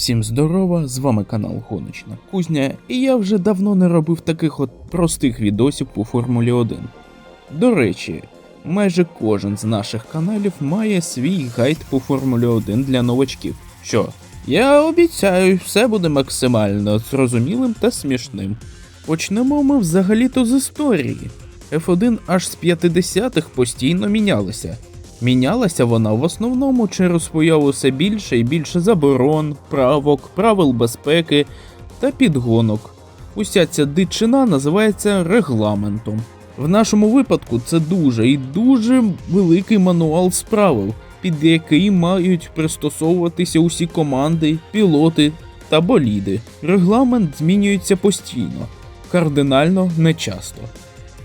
Всім здорова, з вами канал Гоночна Кузня, і я вже давно не робив таких от простих відосів по Формулі 1. До речі, майже кожен з наших каналів має свій гайд по Формулі 1 для новачків. Що? Я обіцяю, все буде максимально зрозумілим та смішним. Почнемо ми взагалі-то з історії. F1 аж з 50-х постійно мінялася. Мінялася вона в основному через появу все більше і більше заборон, правок, правил безпеки та підгонок. Уся ця дичина називається регламентом. В нашому випадку це дуже і дуже великий мануал з правил, під який мають пристосовуватися усі команди, пілоти та боліди. Регламент змінюється постійно, кардинально нечасто.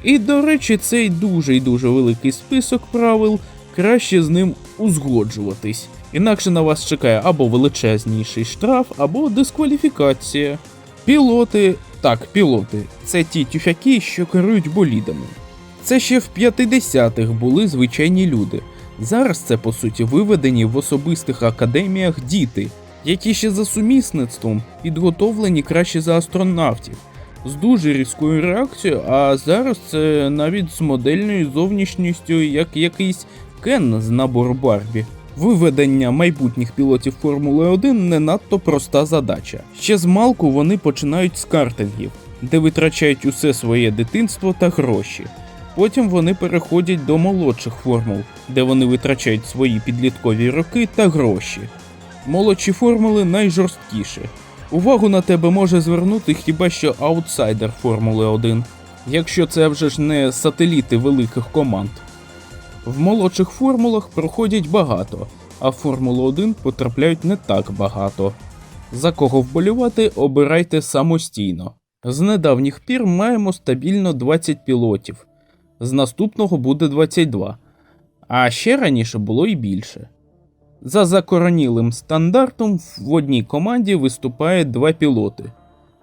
І, до речі, цей дуже і дуже великий список правил краще з ним узгоджуватись. Інакше на вас чекає або величезніший штраф, або дискваліфікація. Пілоти, так, пілоти, це ті тюфяки, що керують болідами. Це ще в 50-х були звичайні люди. Зараз це по суті виведені в особистих академіях діти, які ще за сумісництвом підготовлені краще за астронавтів з дуже різкою реакцією, а зараз це навіть з модельною зовнішністю, як якийсь Кен з набору Барбі. Виведення майбутніх пілотів Формули 1 не надто проста задача. Ще з малку вони починають з картингів, де витрачають усе своє дитинство та гроші. Потім вони переходять до молодших формул, де вони витрачають свої підліткові роки та гроші. Молодші формули найжорсткіші. Увагу на тебе може звернути хіба що аутсайдер Формули 1, якщо це вже ж не сателіти великих команд. В молодших формулах проходять багато, а в Формулу 1 потрапляють не так багато. За кого вболівати, обирайте самостійно. З недавніх пір маємо стабільно 20 пілотів, з наступного буде 22, а ще раніше було і більше. За закоронілим стандартом в одній команді виступає два пілоти.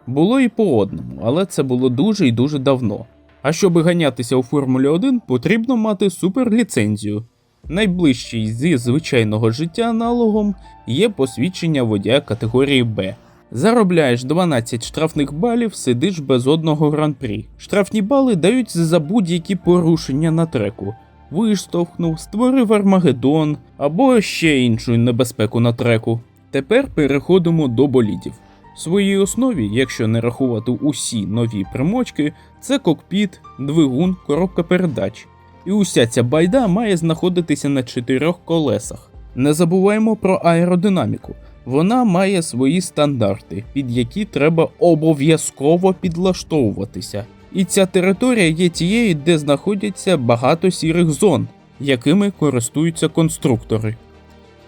Було і по одному, але це було дуже і дуже давно. А щоб ганятися у Формулі 1, потрібно мати суперліцензію. Найближчий зі звичайного життя аналогом є посвідчення водія категорії Б. Заробляєш 12 штрафних балів, сидиш без одного гран-прі. Штрафні бали дають за будь-які порушення на треку. Виштовхнув, створив Армагеддон або ще іншу небезпеку на треку. Тепер переходимо до болідів. В своїй основі, якщо не рахувати усі нові примочки, це кокпіт, двигун, коробка передач. І уся ця байда має знаходитися на чотирьох колесах. Не забуваємо про аеродинаміку. Вона має свої стандарти, під які треба обов'язково підлаштовуватися. І ця територія є тією, де знаходяться багато сірих зон, якими користуються конструктори.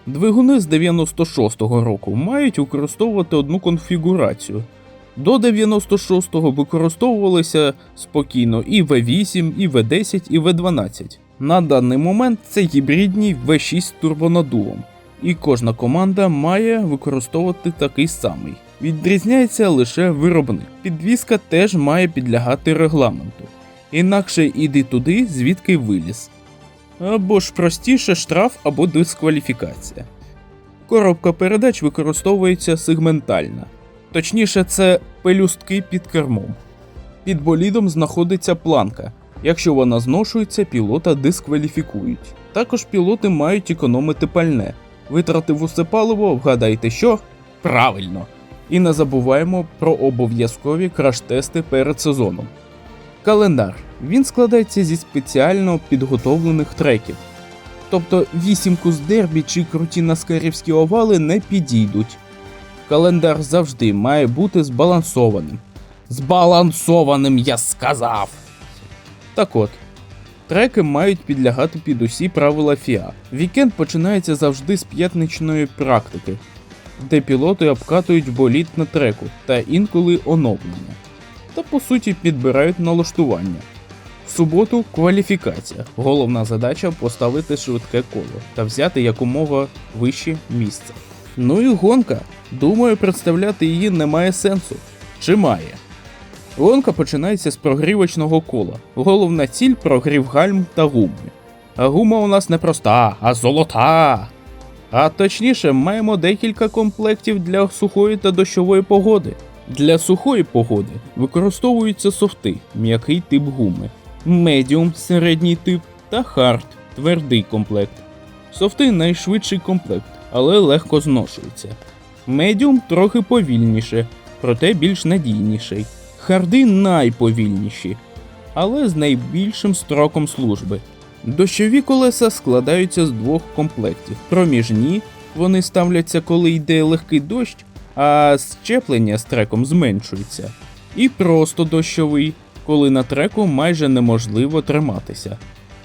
Двигуни з 96-го року мають використовувати одну конфігурацію. До 96-го використовувалися спокійно і V8, і V10, і V12. На даний момент це гібридні V6 з турбонадувом, і кожна команда має використовувати такий самий. Відрізняється лише виробник. Підвізка теж має підлягати регламенту. Інакше іди туди, звідки виліз. Або ж простіше штраф або дискваліфікація. Коробка передач використовується сегментальна. Точніше, це пелюстки під кермом. Під болідом знаходиться планка. Якщо вона зношується, пілота дискваліфікують. Також пілоти мають економити пальне. Витратив усе паливо, вгадайте що? Правильно! І не забуваємо про обов'язкові краш-тести перед сезоном. Календар. Він складається зі спеціально підготовлених треків. Тобто вісімку з дербі чи круті наскарівські овали не підійдуть. Календар завжди має бути збалансованим. Збалансованим, я сказав. Так от, треки мають підлягати під усі правила FIA. Вікенд починається завжди з п'ятничної практики, де пілоти обкатують боліт на треку та інколи оновлення. Та по суті підбирають налаштування. В суботу кваліфікація. Головна задача поставити швидке коло та взяти якомога вище місце. Ну і гонка. Думаю, представляти її немає сенсу. Чи має? Гонка починається з прогрівочного кола. Головна ціль прогрів гальм та гуми. А гума у нас не проста, а золота. А точніше, маємо декілька комплектів для сухої та дощової погоди. Для сухої погоди використовуються софти, м'який тип гуми, медіум середній тип та хард твердий комплект. Софти найшвидший комплект, але легко зношується. Медіум трохи повільніше, проте більш надійніший. Харди найповільніші, але з найбільшим строком служби. Дощові колеса складаються з двох комплектів. Проміжні вони ставляться, коли йде легкий дощ, а щеплення з треком зменшується. І просто дощовий, коли на треку майже неможливо триматися.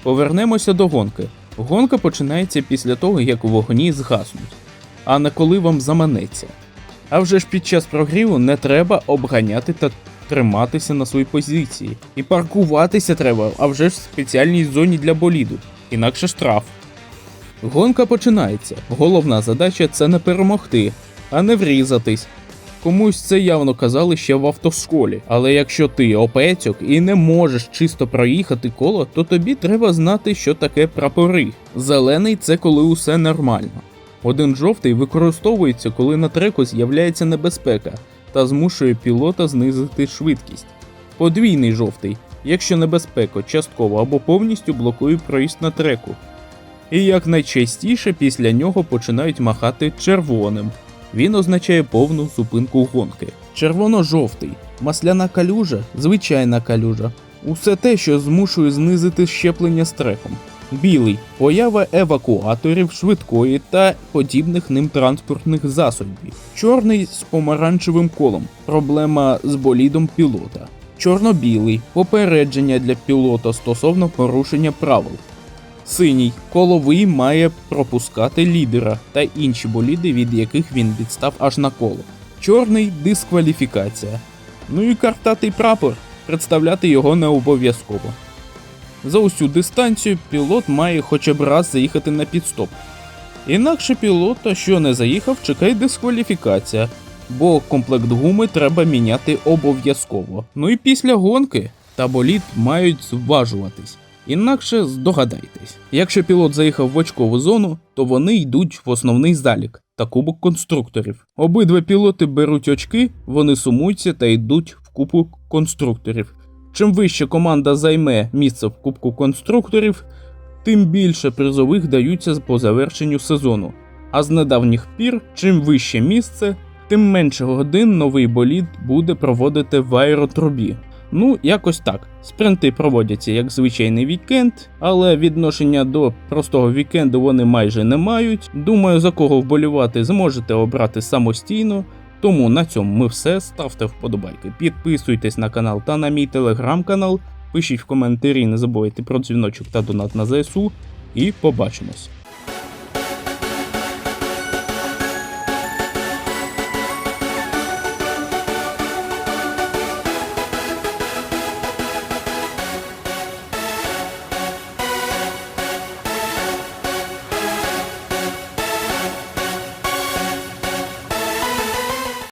Повернемося до гонки. Гонка починається після того, як вогні згаснуть, а не коли вам заманеться. А вже ж під час прогріву не треба обганяти та триматися на своїй позиції. І паркуватися треба, а вже ж в спеціальній зоні для боліду, інакше штраф. Гонка починається. Головна задача це не перемогти, а не врізатись. Комусь це явно казали ще в автошколі, але якщо ти опецьок і не можеш чисто проїхати коло, то тобі треба знати, що таке прапори. Зелений це коли усе нормально. Один жовтий використовується, коли на треку з'являється небезпека та змушує пілота знизити швидкість. Подвійний жовтий, якщо небезпека частково або повністю блокує проїзд на треку. І як найчастіше після нього починають махати червоним. Він означає повну зупинку гонки. Червоно-жовтий, масляна калюжа, звичайна калюжа. Усе те, що змушує знизити щеплення з треком. Білий поява евакуаторів швидкої та подібних ним транспортних засобів. Чорний з помаранчевим колом. Проблема з болідом пілота. Чорно-білий попередження для пілота стосовно порушення правил. Синій коловий має пропускати лідера та інші боліди, від яких він відстав аж на коло. Чорний дискваліфікація. Ну і картатий прапор. Представляти його не обов'язково. За усю дистанцію пілот має хоча б раз заїхати на підстоп. Інакше пілота, що не заїхав, чекає дискваліфікація, бо комплект гуми треба міняти обов'язково. Ну і після гонки та болід мають зважуватись. Інакше здогадайтесь, якщо пілот заїхав в очкову зону, то вони йдуть в основний залік та кубок конструкторів. Обидва пілоти беруть очки, вони сумуються та йдуть в кубок конструкторів. Чим вище команда займе місце в кубку конструкторів, тим більше призових даються по завершенню сезону. А з недавніх пір, чим вище місце, тим менше годин новий болід буде проводити в аеротрубі. Ну, якось так. Спринти проводяться як звичайний вікенд, але відношення до простого вікенду вони майже не мають. Думаю, за кого вболівати зможете обрати самостійно. Тому на цьому ми все. Ставте вподобайки, підписуйтесь на канал та на мій телеграм-канал. Пишіть в коментарі, не забувайте про дзвіночок та донат на ЗСУ. І побачимось.